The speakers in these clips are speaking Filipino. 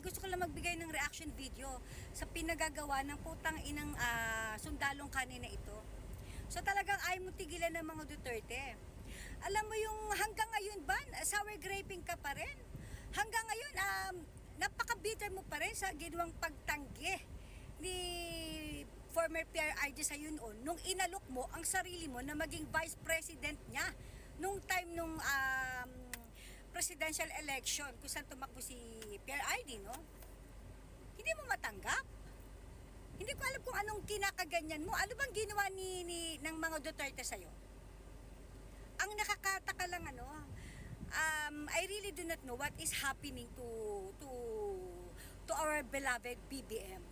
gusto ko lang magbigay ng reaction video sa pinagagawa ng putang inang ah, sundalong kanina ito. So talagang ayaw mo tigilan ng mga Duterte. Alam mo yung hanggang ngayon ba, sour graping ka pa rin? Hanggang ngayon, um, napaka-bitter mo pa rin sa ginawang pagtanggi ni former PRRD sa yun on, nung inalok mo ang sarili mo na maging vice president niya nung time nung um, presidential election kung saan tumakbo si PRRD, no? Hindi mo matanggap. Hindi ko alam kung anong kinakaganyan mo. Ano bang ginawa ni, ni ng mga Duterte sa'yo? Ang nakakataka lang ano, um, I really do not know what is happening to to to our beloved BBM.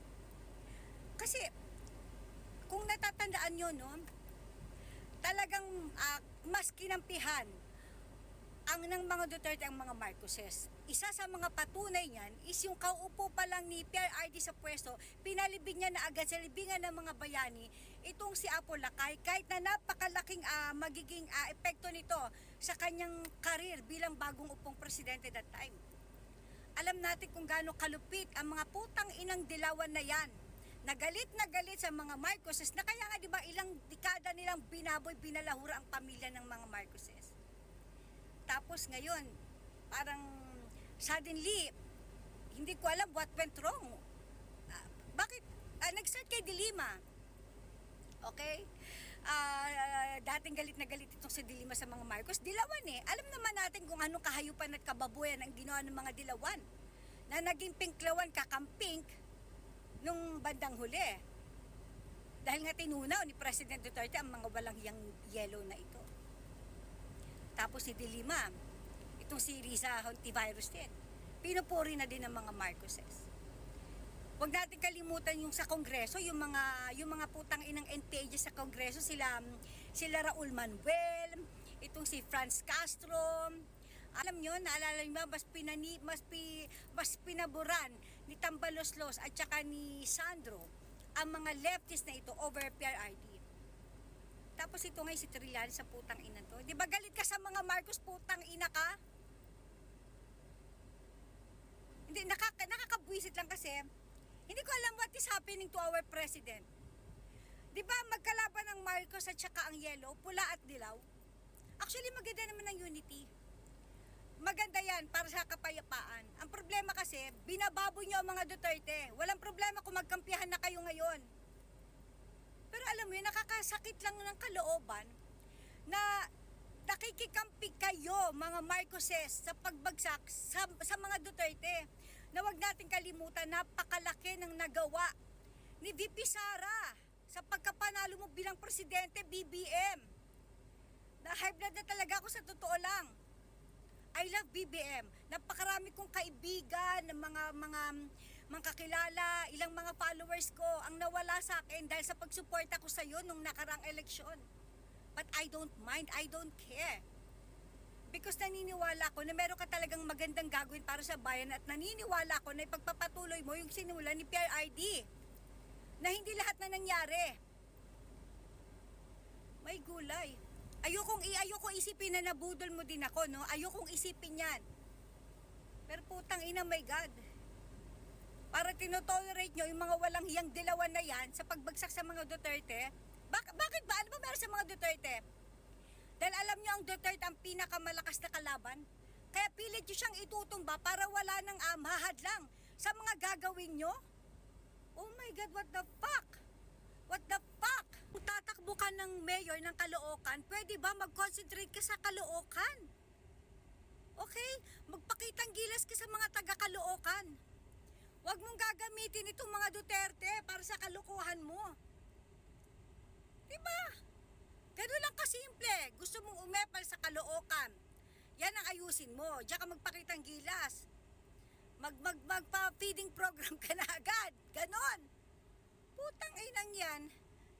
Kasi kung natatandaan nyo, no, talagang ah, mas kinampihan ang ng mga Duterte ang mga Marcoses. Isa sa mga patunay niyan is yung kauupo pa lang ni PRRD sa pwesto, pinalibing niya na agad sa libingan ng mga bayani itong si Apo Lakay kahit na napakalaking ah, magiging ah, epekto nito sa kanyang karir bilang bagong upong presidente that time. Alam natin kung gaano kalupit ang mga putang inang dilawan na yan na galit na galit sa mga Marcoses na kaya nga di ba ilang dekada nilang binaboy binalahura ang pamilya ng mga Marcoses. Tapos ngayon, parang suddenly, hindi ko alam what went wrong. Ah, bakit? Ah, nag-start kay Dilima. Okay? Ah, dating galit na galit itong si Dilima sa mga Marcos. Dilawan eh. Alam naman natin kung anong kahayupan at kababuyan ang ginawa ng mga dilawan. Na naging pinklawan kakampink nung bandang huli. Dahil nga tinunaw ni President Duterte ang mga walang yang yellow na ito. Tapos si Dilima, itong si Riza Hontivirus din. Pinupuri na din ng mga Marcoses. Huwag natin kalimutan yung sa Kongreso, yung mga yung mga putang inang NPA sa Kongreso, sila sila Raul Manuel, itong si Franz Castro. Alam nyo, naalala ba, mas, pinani, mas, pi, mas pinaboran ni Tambaloslos at saka ni Sandro ang mga leftist na ito over PRRD. Tapos ito ngay si Trillanes sa putang ina to. Di ba galit ka sa mga Marcos putang ina ka? Hindi, nakaka, nakakabwisit lang kasi. Hindi ko alam what is happening to our president. Di ba magkalaban ang Marcos at saka ang yellow, pula at dilaw? Actually maganda naman ang unity. Maganda yan para sa kapayapaan. Ang problema kasi, binababoy niyo ang mga Duterte. Walang problema kung magkampihan na kayo ngayon. Pero alam mo yun, nakakasakit lang ng kalooban na nakikikampi kayo, mga Marcoses, sa pagbagsak sa, sa mga Duterte. Na wag natin kalimutan, napakalaki ng nagawa ni VP Sara sa pagkapanalo mo bilang presidente BBM. Na-high blood na talaga ako sa totoo lang. I love BBM. Napakarami kong kaibigan, mga mga mga kakilala, ilang mga followers ko ang nawala sa akin dahil sa pagsuporta ko sa iyo nung nakarang eleksyon. But I don't mind, I don't care. Because naniniwala ko na meron ka talagang magandang gagawin para sa bayan at naniniwala ko na ipagpapatuloy mo yung sinula ni PRRD. Na hindi lahat na nangyari. May gulay. Ayokong, ayokong isipin na nabudol mo din ako, no? Ayokong isipin yan. Pero putang ina, my God. Tinotolerate nyo yung mga walang hiyang dilawan na yan sa pagbagsak sa mga Duterte. Bak- bakit ba? Ano ba meron sa mga Duterte? Dahil alam nyo ang Duterte ang pinakamalakas na kalaban. Kaya pilit nyo siyang itutumba para wala nang um, hahadlang sa mga gagawin nyo. Oh my God, what the fuck? What the fuck? Kung tatakbo ka ng mayor ng Caloocan, pwede ba mag-concentrate ka sa Caloocan? Okay? Magpakitang gilas ka sa mga taga Caloocan. Huwag mong gagamitin itong mga Duterte para sa kalukuhan mo. Diba? Ganun lang kasimple. Gusto mong umepal sa Caloocan. Yan ang ayusin mo. Diyan ka magpakitang gilas. Mag, mag, magpa-feeding program ka na agad. Ganon. Putang inang yan.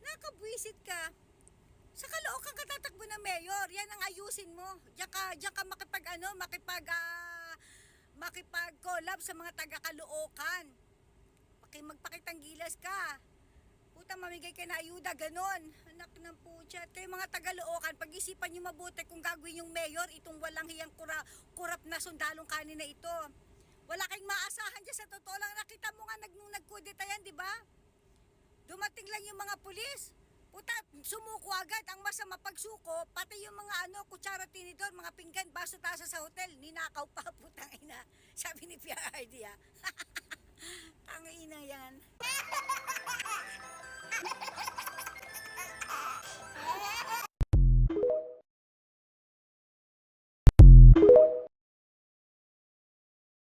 Nakabwisit ka. Sa Caloocan ka tatakbo na mayor. Yan ang ayusin mo. Diyan ka, diyan ka makipag ano, makipag, ah, makipag-collab sa mga taga Caloocan. Paki magpakitang gilas ka. Puta, mamigay ka na ayuda, ganon. Anak ng putya. At kayo mga Tagaloocan, pag-isipan nyo mabuti kung gagawin yung mayor, itong walang hiyang kura, kurap na sundalong kanina ito. Wala kayong maasahan dyan sa totoo lang. Nakita mo nga nag, nung nagkudeta yan, di ba? Dumating lang yung mga pulis. Puta, sumuko agad. Ang masama pagsuko, pati yung mga ano, kutsara tinidor, mga pinggan, baso tasa sa hotel, ninakaw pa, putang ina. Sabi ni PRD ah. Ang ina yan.